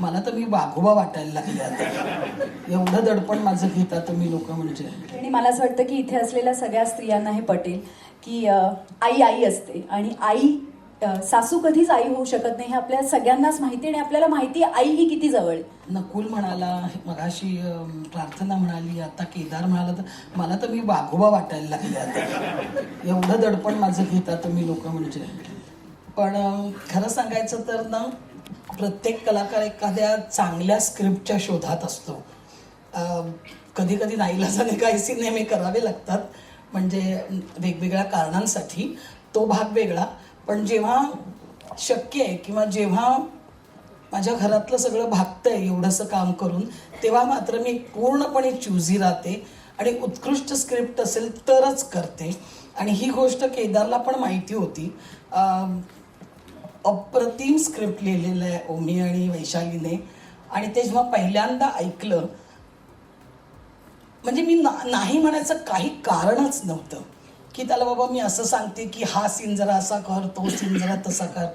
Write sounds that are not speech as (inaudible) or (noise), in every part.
मला तर मी वाघोबा वाटायला लागले आता. एवढं दडपण माझं घेता तुम्ही लोक म्हणजे. आणि मला असं वाटतं की इथे असलेल्या सगळ्या स्त्रियांना हे पटेल की अ, आई आई असते आणि आई अ, सासू कधीच आई होऊ शकत नाही हे आपल्या सगळ्यांनाच माहिती आणि आपल्याला माहिती आहे आई ही किती जवळ आहे. नकुल म्हणाला मगाशी अं, प्रार्थना म्हणाली आता केदार म्हणाला तर मला तर मी वाघोबा वाटायला लागले आता. एवढं दडपण माझं घेता तुम्ही लोक म्हणजे. पण अं, खरं सांगायचं तर ना प्रत्येक कलाकार एखाद्या चांगल्या स्क्रिप्टच्या शोधात असतो. कधी कधी नाईलाजाने काही सिनेमे करावे लागतात. म्हणजे वेगवेगळ्या कारणांसाठी तो भाग वेगळा. पण जेव्हा शक्य आहे किंवा जेव्हा माझ्या घरातलं सगळं भागतं आहे एवढंसं काम करून तेव्हा मात्र मी पूर्णपणे चुझी राहते आणि उत्कृष्ट स्क्रिप्ट असेल तरच करते. आणि ही गोष्ट केदारला पण माहिती होती. अप्रतिम स्क्रिप्ट लिहिलेलं आहे ओमी आणि वैशालीने. आणि ते जेव्हा पहिल्यांदा ऐकलं म्हणजे मी ना नाही म्हणायचं काही कारणच नव्हतं. की त्याला बाबा मी असं सांगते की हा सीन जरा असा कर तो सीन जरा तसा कर.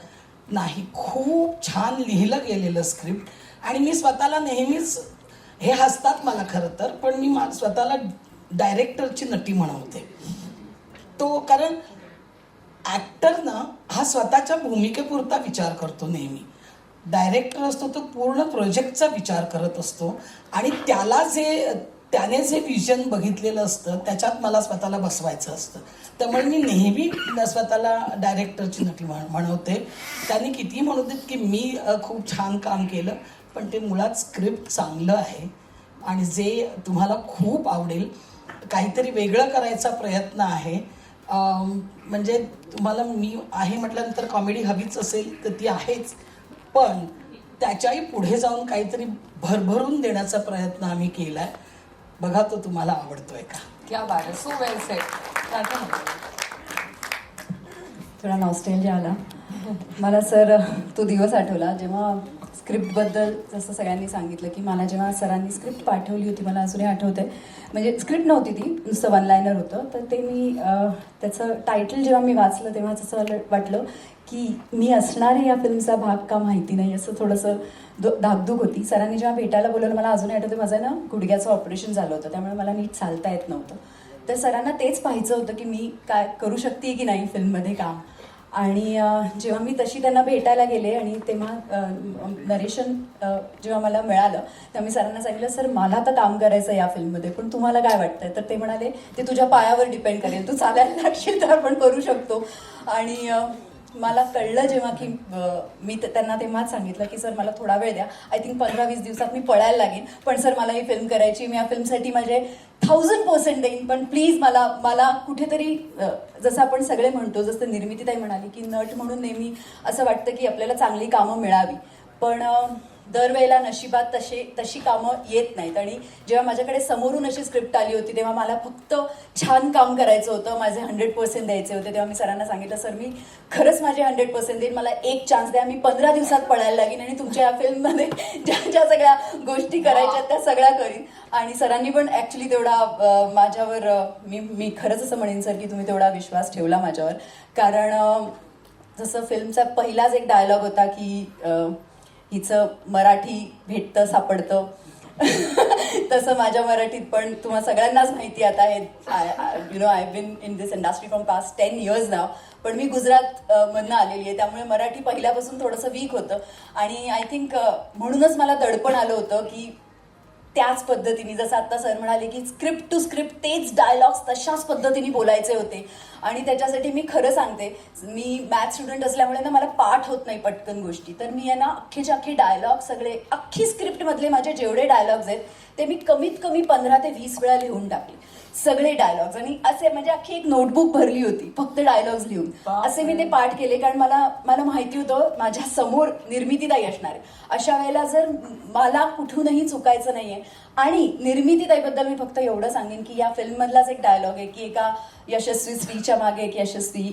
नाही खूप छान लिहिलं गेलेलं स्क्रिप्ट आणि मी स्वतःला नेहमीच हे हसतात मला खरं तर पण मी मा- स्वतःला डायरेक्टरची नटी म्हणवते. तो कारण ॲक्टर ना हा स्वतःच्या भूमिकेपुरता विचार करतो नेहमी. डायरेक्टर असतो तो पूर्ण प्रोजेक्टचा विचार करत असतो. आणि त्याला जे त्याने जे विजन बघितलेलं असतं त्याच्यात मला स्वतःला बसवायचं असतं. त्यामुळे मी नेहमी स्वतःला डायरेक्टरची नटी म्हण म्हणवते. त्यांनी किती म्हणू देत की मी खूप छान काम केलं पण ते मुळात स्क्रिप्ट चांगलं आहे. आणि जे तुम्हाला खूप आवडेल काहीतरी वेगळं करायचा प्रयत्न आहे म्हणजे तुम्हाला मी आहे म्हटल्यानंतर कॉमेडी हवीच असेल तर ती आहेच. पण त्याच्याही पुढे जाऊन काहीतरी भरभरून देण्याचा प्रयत्न आम्ही केला आहे बघा तो तुम्हाला आवडतोय का? क्या बात है सो वेल थोडा नॉस्टेलजिया आला. मला सर तो दिवस आठवला. जेव्हा स्क्रिप्टबद्दल जसं सगळ्यांनी सांगितलं की मला जेव्हा सरांनी स्क्रिप्ट पाठवली होती मला अजूनही आठवते म्हणजे स्क्रिप्ट नव्हती ती नुसतं वन लायनर होतं. तर ते मी त्याचं टायटल जेव्हा मी वाचलं तेव्हा असं वाटलं- वाटलं की मी असणार आहे या फिल्मचा भाग का माहिती नाही? असं थोडंसं दो- धाकधूक होती. सरांनी जेव्हा भेटायला बोलवलं मला अजूनही आठवतं माझं ना गुडघ्याचं ऑपरेशन झालं होतं. त्यामुळे मला नीट चालता येत नव्हतं. तर सरांना तेच पाहायचं होतं की मी काय करू शकते की नाही फिल्ममध्ये काम. आणि जेव्हा मी तशी त्यांना भेटायला गेले आणि तेव्हा नरेशन जेव्हा मला मिळालं तेव्हा मी सरांना सांगितलं सर मला तर काम करायचं या फिल्ममध्ये पण तुम्हाला काय वाटतंय? तर ते म्हणाले ते तुझ्या पायावर डिपेंड करेल. तू चालायला लागशील तर आपण करू शकतो. आणि मला कळलं जेव्हा की मी त्यांना तेव्हाच सांगितलं की सर मला थोडा वेळ द्या. आय थिंक पंधरा वीस दिवसात मी पळायला लागेन. पण सर मला ही फिल्म करायची मी या फिल्मसाठी माझे थाउजंड पर्सेंट देईन. पण प्लीज मला मला कुठेतरी जसं आपण सगळे म्हणतो जसं निर्मितीताई म्हणाली की नट म्हणून नेहमी असं वाटतं की आपल्याला चांगली कामं मिळावी. पण दरवेळेला नशिबात तसे तशी कामं येत नाहीत. आणि जेव्हा माझ्याकडे समोरून अशी स्क्रिप्ट आली होती तेव्हा मला फक्त छान काम करायचं होतं. माझे हंड्रेड पर्सेंट द्यायचे होते. तेव्हा मी सरांना सांगितलं सर मी खरंच माझे हंड्रेड पर्सेंट देईन. मला एक चान्स द्या. मी पंधरा दिवसात पळायला लागेन आणि तुमच्या या फिल्ममध्ये (laughs) ज्या ज्या सगळ्या गोष्टी करायच्या त्या सगळ्या करीन. आणि सरांनी पण ॲक्च्युली तेवढा माझ्यावर मी मी खरंच असं म्हणेन सर की तुम्ही तेवढा विश्वास ठेवला माझ्यावर. कारण जसं फिल्मचा पहिलाच एक डायलॉग होता की हिचं मराठी भेटतं सापडतं. (laughs) तसं माझ्या मराठीत पण तुम्हाला सगळ्यांनाच माहिती आता हे you know I been in this industry from past ten years नाव पण मी गुजरात मधनं आलेली आहे. त्यामुळे मराठी पहिल्यापासून थोडंसं वीक होतं. आणि आय थिंक म्हणूनच मला दडपण आलं होतं की त्याच पद्धतीने जसं आता सर म्हणाले की स्क्रिप्ट टू स्क्रिप्ट तेच डायलॉग्स तशाच पद्धतीने बोलायचे होते. आणि त्याच्यासाठी मी खरं सांगते मी मॅथ स्टुडंट असल्यामुळे ना मला पाठ होत नाही पटकन गोष्टी. तर मी यांना ना अख्खेच्या अख्खे डायलॉग सगळे अख्खी स्क्रिप्टमधले माझे जेवढे डायलॉग्स आहेत ते मी कमीत कमी पंधरा ते वीस वेळा लिहून टाकले. सगळे डायलॉग्स आणि असे म्हणजे अख्खी एक नोटबुक भरली होती. फक्त डायलॉग्स लिहून. असे मी ते पाठ केले. कारण मला मला माहिती होतं माझ्यासमोर निर्मितीताई असणार आहे. अशा वेळेला जर मला कुठूनही चुकायचं नाहीये. आणि निर्मितीताईबद्दल मी फक्त एवढं सांगेन की या फिल्ममधलाच एक डायलॉग आहे की एका यशस्वी स्त्रीच्या मागे एक यशस्वी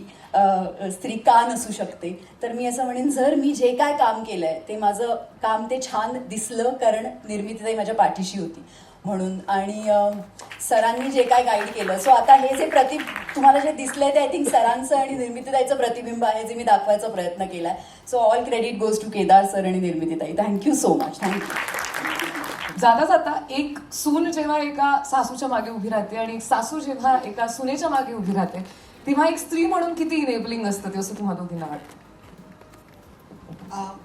स्त्री का नसू शकते. तर मी असं म्हणेन जर मी जे काय काम केलंय ते माझं काम ते छान दिसलं कारण निर्मितीताई माझ्या पाठीशी होती. म्हणून. आणि सरांनी जे काय गाईड केलं. सो आता हे जे प्रति तुम्हाला जे दिसलंय ते आय थिंक सरांचं आणि निर्मितीताईचं प्रतिबिंब आहे जे मी दाखवायचा प्रयत्न केला so all credit goes to Kedar sir आणि निर्मितीताई. Thank you so much thank you जाता जाता एक सून जेव्हा एका सासूच्या मागे उभी राहते आणि एक सासू जेव्हा एका सुनेच्या मागे उभी राहते तेव्हा एक स्त्री म्हणून किती इनेबलिंग असतं ते असं तुम्हाला दोघींना वाटतं?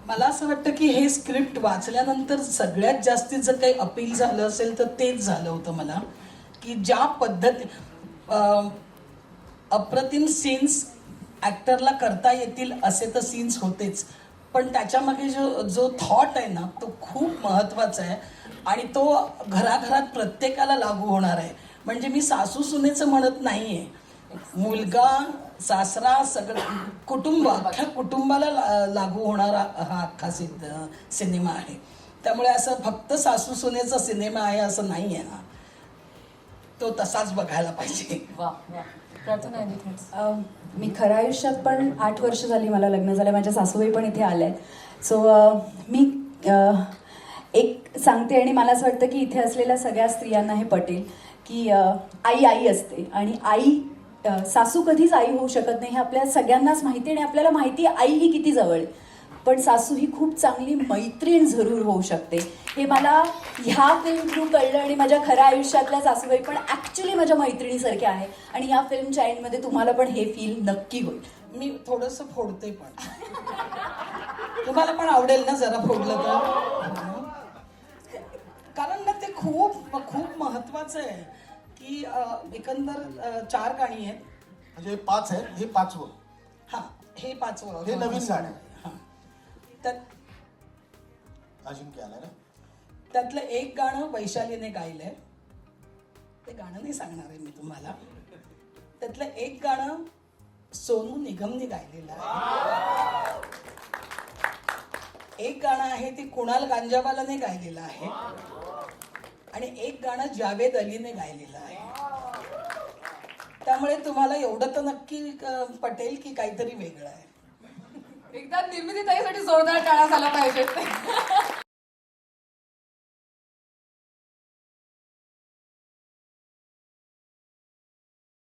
मला असं वाटतं की हे स्क्रिप्ट वाचल्यानंतर सगळ्यात जास्तीत जर काही अपील झालं असेल तर तेच झालं होतं मला की ज्या पद्धती अप्रतिम सीन्स ॲक्टरला करता येतील असे तर सीन्स होतेच. पण त्याच्यामागे जो जो थॉट आहे ना तो खूप महत्त्वाचा आहे आणि तो घराघरात प्रत्येकाला लागू होणार आहे. म्हणजे मी सासू सुनेचं म्हणत नाही आहे मुलगा सासरा सगळं कुटुंब अख्ख्या कुटुंबाला ला- लागू होणारा हा अख्खा सिद्ध सिनेमा आहे. त्यामुळे असं फक्त सासू सुनेचा सिनेमा आहे असं नाही आहे हा. तो तसाच बघायला पाहिजे. वा वा. मी खऱ्या आयुष्यात पण आठ वर्ष झाली मला लग्न झालं माझ्या सासूबाई पण इथे आल्या आहेत सो मी एक सांगते आणि मला असं वाटतं की इथे असलेल्या सगळ्या स्त्रियांना हे पटेल की आई आई असते आणि आई सासू कधीच आई होऊ शकत नाही हे आपल्या सगळ्यांनाच माहिती आणि आपल्याला माहिती आई ही किती जवळ. आहे पण सासू ही खूप चांगली मैत्रीण जरूर होऊ शकते. हे मला ह्या फिल्म थ्रू कळलं आणि माझ्या खऱ्या आयुष्यातल्या सासूबाई पण ॲक्च्युली माझ्या मैत्रिणीसारख्या आहे. आणि या फिल्मच्या एंडमध्ये तुम्हाला पण हे फील नक्की होईल. मी थोडस फोडते पण. तुम्हाला पण आवडेल ना जरा फोडलं तर? कारण ना ते खूप खूप महत्वाचं आहे. की अं, एकंदर अं, चार गाणी आहेत. म्हणजे पाच आहे हे पाचवं. हा हे पाचवं. हे नवीन गाणं आहे. हा. त्यात अजिंक्य आलाय ना? त्यातलं एक गाणं वैशालीने गायलंय. ते गाणं नाही सांगणार आहे मी तुम्हाला. त्यातलं एक गाणं सोनू निगमने गायलेलं आहे. एक गाणं आहे ते कुणाल गांजावालाने गायलेलं आहे. आणि एक गाणं जावेद अलीने गायलेलं आहे. त्यामुळे तुम्हाला एवढं तर नक्की पटेल की काहीतरी वेगळं आहे. एकदा निर्मिती ताईसाठी जोरदार टाळा झाला पाहिजे.